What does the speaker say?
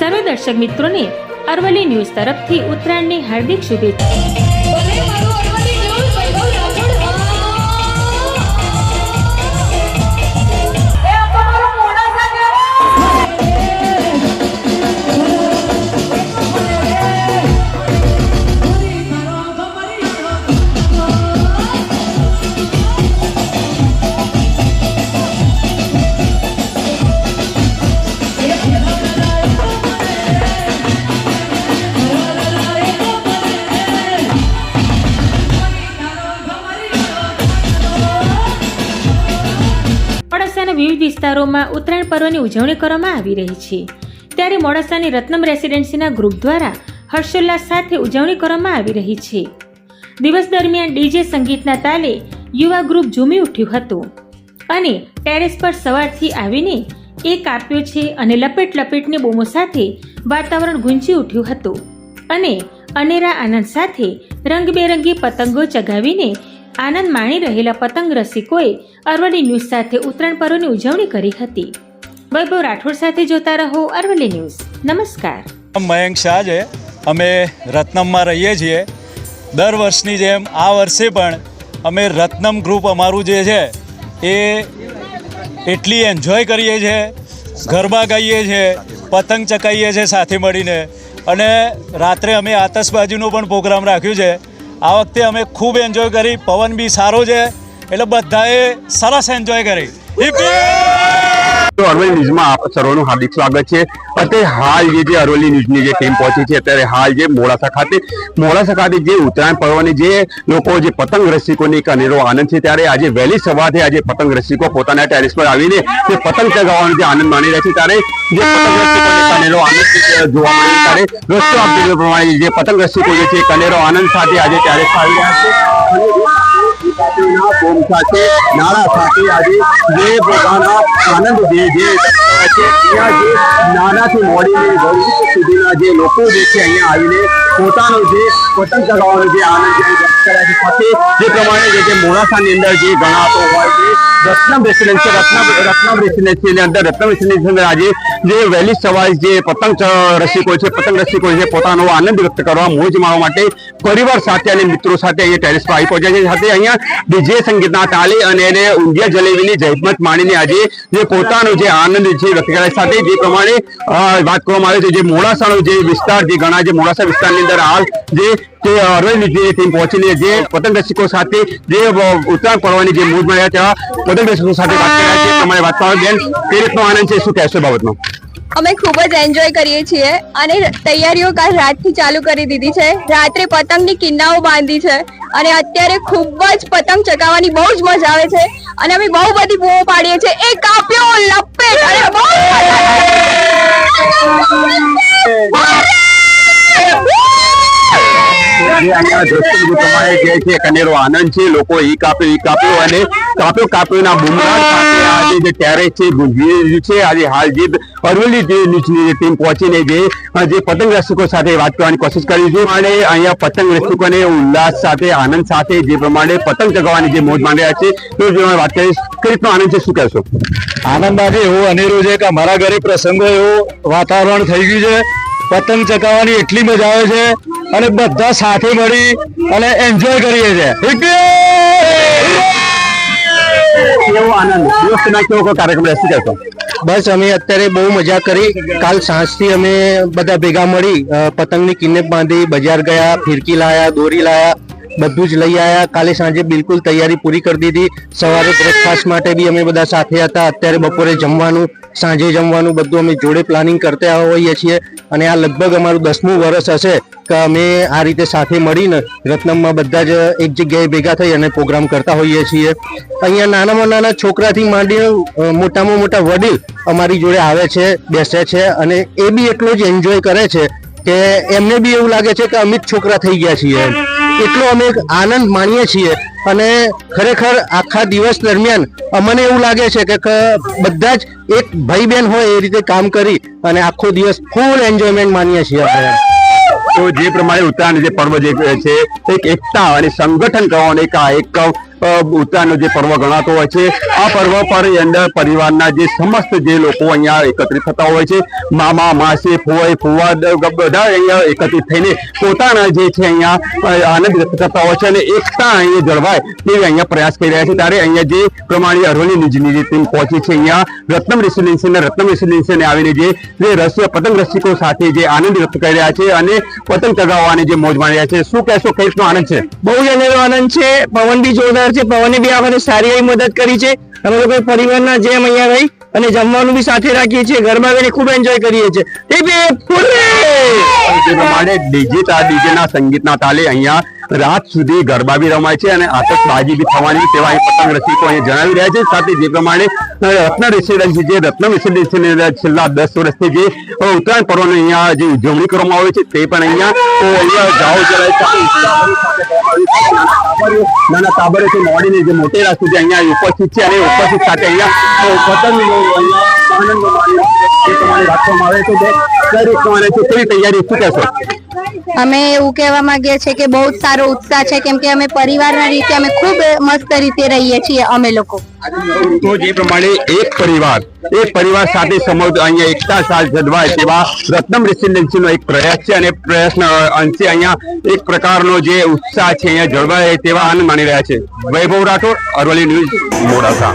સર્વ દર્શક મિત્રોને અરવલ્લી ન્યૂઝ તરફથી ઉત્તરાયણની હાર્દિક શુભેચ્છા. વિસ્તારોમાં ઉત્તરાયણ પર્વની ઉજવણી કરવામાં આવી રહી છે. ત્યારે મોડાસાની રત્નમ રેસિડેન્સીના ગ્રુપ દ્વારા હર્ષોલ્લાસ સાથે ઉજવણી કરવામાં આવી રહી છે. દિવસ દરમિયાન ડીજે સંગીતના તાલે યુવા ગ્રુપ ઝૂમી ઉઠ્યું હતું અને ટેરેસ પર સવારથી આવીને એક આપ્યો છે અને લપેટ લપેટની બોમો સાથે વાતાવરણ ગુંજી ઉઠ્યું હતું અને અનેરા આનંદ સાથે રંગબેરંગી પતંગો ચગાવીને આનંદ માણી રહેલા પતંગ રસિકોએ અરવલ્લી ન્યૂઝ સાથે ઉત્તરાયણ પર્વની ઉજવણી કરી હતી. વૈભવ રાઠોડ સાથે જોતા રહો અરવલ્લી ન્યૂઝ. નમસ્કાર. મયંક શાહ છે. અમે રત્નમમાં રહીએ છીએ. દર વર્ષની જેમ આ વર્ષે પણ અમે રત્નમ ગ્રુપ અમારું જે છે, એ એટલી એન્જોય કરીએ છીએ ગરબા ગાઈએ છીએ પતંગ ચકાઈએ છીએ સાથે મળીને. અને રાત્રે અમે આતશબાજીનો પણ પ્રોગ્રામ રાખ્યું છે. આ વખતે અમે ખૂબ એન્જોય કરી. પવન બી સારો છે. એટલે બધાએ સરસ એન્જોય કરી! તો અરવલ્લી ન્યૂઝમાં આપ સર્વનું હાર્દિક સ્વાગત છે. અત્યારે હાલ જે જે અરવલ્લી ન્યૂઝની જે ટીમ પહોંચી છે, અત્યારે હાલ જે મોડાસા ખાતે મોડાસા ખાતે જે ઉત્તરાયણ પર્વની જે લોકો જે પતંગ રસિકોની એક અનેરો આનંદ છે, ત્યારે આજે વહેલી સવારથી આજે પતંગ રસિકો પોતાના ટેરેસ પર આવીને તે પતંગ ચગાવવાનો જે આનંદ માણી રહ્યા છે, ત્યારે જે પતંગ રસિકોને આનંદ જોવા મળે ત્યારે દોસ્તો, આપ પ્રમાણે જે પતંગ રસિકો જે છે, એક અનેરો આનંદ સાથે આજે ટેરેસ આવી રહ્યા છે. સાથેના સાથે નારા સાથે આજે જે પોતાના આનંદ જે જે નાનાથી મોડીને વરિષ્ઠ સુધીના જે લોકો જે છે અહીંયા આવીને પોતાનો જે પતંગ ચગાવવાનો જે આનંદ પોતાનો આનંદ વ્યક્ત કરવા, મોજ માણવા માટે પરિવાર સાથે અને મિત્રો સાથે અહીંયા ટેરેસ પર આવી પહોંચ્યા છે. સાથે અહીંયા ડીજે સંગીતના તાલે અને એને ઊંધિયા જલેબીની જહેમત માણીને આજે જે પોતાનો જે આનંદ છે વ્યક્ત કર્યા. સાથે જે પ્રમાણે વાત કરવામાં આવે છે જે મોડાસાનો જે વિસ્તાર, જે ઘણા જે મોડાસા વિસ્તારની અંદર હાલ જે તે અરવિંદ ટીમ પહોંચીને જે પતંગ રસિકો સાથે જે ઉત્તરાયણ પડવાની જે મૂડ મળ્યા તેવા પતંગ રસિકો સાથે વાત કર્યા છે તમારે વાત કરવા બેન તે રીતનો આનંદ છે શું કહેશો બાબતમાં અમે ખૂબ જ એન્જોય કરીએ છીએ અને તૈયારીઓ કાલ રાતથી ચાલુ કરી દીધી છે. રાત્રે પતંગની કિન્નાઓ બાંધી છે અને અત્યારે ખૂબ જ પતંગ ચગાવવાની બહુ જ મજા આવે છે અને અમે બહુ બધી બૂમો પાડીએ છીએ. એ કાપ્યો લપેટ અને બહુ પ્રમાણે આનંદ છે, લોકો ઈ કાપ્યો ઈ કાપ્યો અને કાપ્યો કાપ્યોના સાથે જે છે આજે હાલ જે પહોંચીને જે જે પતંગ રસિકો સાથે વાત કોશિશ કરી અહીંયા પતંગ રસિકોને ઉલ્લાસ સાથે, આનંદ સાથે જે પ્રમાણે પતંગ ચગાવવાની જે મોજ માંડી રહ્યા છે, તો જે વાત કરીશ, કઈ આનંદ છે, શું કહેશો? આનંદ આજે એવો અનેરો છે કે અમારા ઘરે પ્રસંગો એવું વાતાવરણ થઈ ગયું છે. પતંગ ચકાવવાની એટલી મજા આવે છે અને બધા સાથે મળી અને એન્જોય કરીએ છીએ. કાર્યક્રમ રહેશે બસ અમે અત્યારે બહુ મજા કરી. કાલ સાંજથી અમે બધા ભેગા મળી પતંગની કિન્નેપ બાંધી બજાર ગયા ફિરકી લાયા દોરી લાયા બધું જ લઈ આવ્યા કાલે સાંજે બિલકુલ તૈયારી પૂરી કરી દીધી. સવારે બ્રેકફાસ્ટ માટે બી અમે બધા સાથે હતા. અત્યારે બપોરે જમવાનું સાંજે જમવાનું બધું અમે જોડે પ્લાનિંગ કરતા હોઈએ છીએ અને આ લગભગ અમારું દસમું વર્ષ હશે કે અમે આ રીતે સાથે મળીને રત્નમમાં બધા જ એક જગ્યાએ ભેગા થઈ અને પ્રોગ્રામ કરતા હોઈએ છીએ અહીંયા નાનામાં નાના છોકરાથી માંડીને મોટામાં મોટા વડીલ અમારી જોડે આવે છે, બેસે છે અને એ બી એટલો જ એન્જોય કરે છે કે એમને બી એવું લાગે છે કે અમે જ છોકરા થઈ ગયા છીએ એમ. એટલો અમે આનંદ માણીએ છીએ અને ખરેખર આખા દિવસ દરમિયાન અમને એવું લાગે છે કે બધા જ એક ભાઈ બહેન હોય એ રીતે કામ કરી અને આખો દિવસ ફૂલ એન્જોયમેન્ટ માનીએ છીએ અમે. તો જે પ્રમાણે ઉત્તરાયણ જે પર્વ જે છે, એક એકતા અને સંગઠન કરવાનો એક આ એક ઉત્તરાયણનો જે પર્વ ગણાતો હોય છે, આ પર્વ પર અંદર પરિવારના જે સમસ્ત જે લોકો અહીંયા એકત્રિત થતા હોય છે, મામા, માસી, ફુવાઈ ફુવા બધા અહીંયા એકત્રિત થઈને પોતાના જે છે અહીંયા આનંદ વ્યક્ત કરતા હોય છે અને એકતા અહીંયા જળવાય તેવી અહીંયા પ્રયાસ કરી રહ્યા છે. ત્યારે અહીંયા જે પ્રમાણે અરવલ્લી ન્યૂઝની જે પહોંચી છે અહીંયા, રત્નમ રેસિડેન્સી અને રત્નમ રેસિડેન્સીને આવીને જે જે પતંગ રસિકો સાથે જે આનંદ વ્યક્ત કરી રહ્યા છે અને પતંગ ચગાવવાની જે મોજ માણી રહ્યા છે. શું કહેશો, કઈ આનંદ છે? બહુ જ આનંદ છે. પવન બી જોરદાર છે પવને બી આપણને સારી એવી મદદ કરી છે. અમે લોકો પરિવારના જેમ અહીંયા રહી અને જમવાનું બી સાથે રાખીએ છીએ, ઘરમાં આવીને ખૂબ એન્જોય કરીએ છીએ. એ બે ડીજે ના સંગીતના તાલે અહીંયા રાત સુધી ગરબા બી રમાય છે અને આતશબાજી બી થવાની તેવા અહીં પતંગ રસિકો અહીંયા જણાવી રહ્યા છે. સાથે જે પ્રમાણે રત્ન રેસિડેન્સી જે, રત્ન રેસિડેન્સીની છેલ્લા દસ વર્ષથી જે ઉત્તરાયણ પર્વની અહીંયા જે ઉજવણી કરવામાં આવે છે તે પણ અહીંયા અહીંયા જાઓ જરાય. નાના તાબરેથી મોડીને જે મોટેરા સુધી અહીંયા ઉપસ્થિત છે અને ઉપસ્થિત સાથે અહીંયા પતંગ આનંદ એ રાખવામાં આવે છે. તૈયારી શું કહેશો? અમે એવું કહેવા માંગીએ છીએ કે બહુ જ સારો ઉત્સાહ છે, કેમ કે અમે પરિવારના રીતે અમે ખૂબ મસ્ત રીતે રહીએ છીએ, અમે લોકો. તો જે પ્રમાણે એક પરિવાર એક પરિવાર સાથે સમગ્ર અહીંયા એકતા સાથ જળવાય તેવા રત્નમ રેસિડેન્સીનો એક પ્રયાસ છે અને પ્રયાસના અંશે અહીંયા એક પ્રકારનો જે ઉત્સાહ છે અહીંયા જળવાય તેવા આનંદ માની રહ્યા છે. વૈભવ રાઠોડ, અરવલ્લી ન્યૂઝ મોડાસા.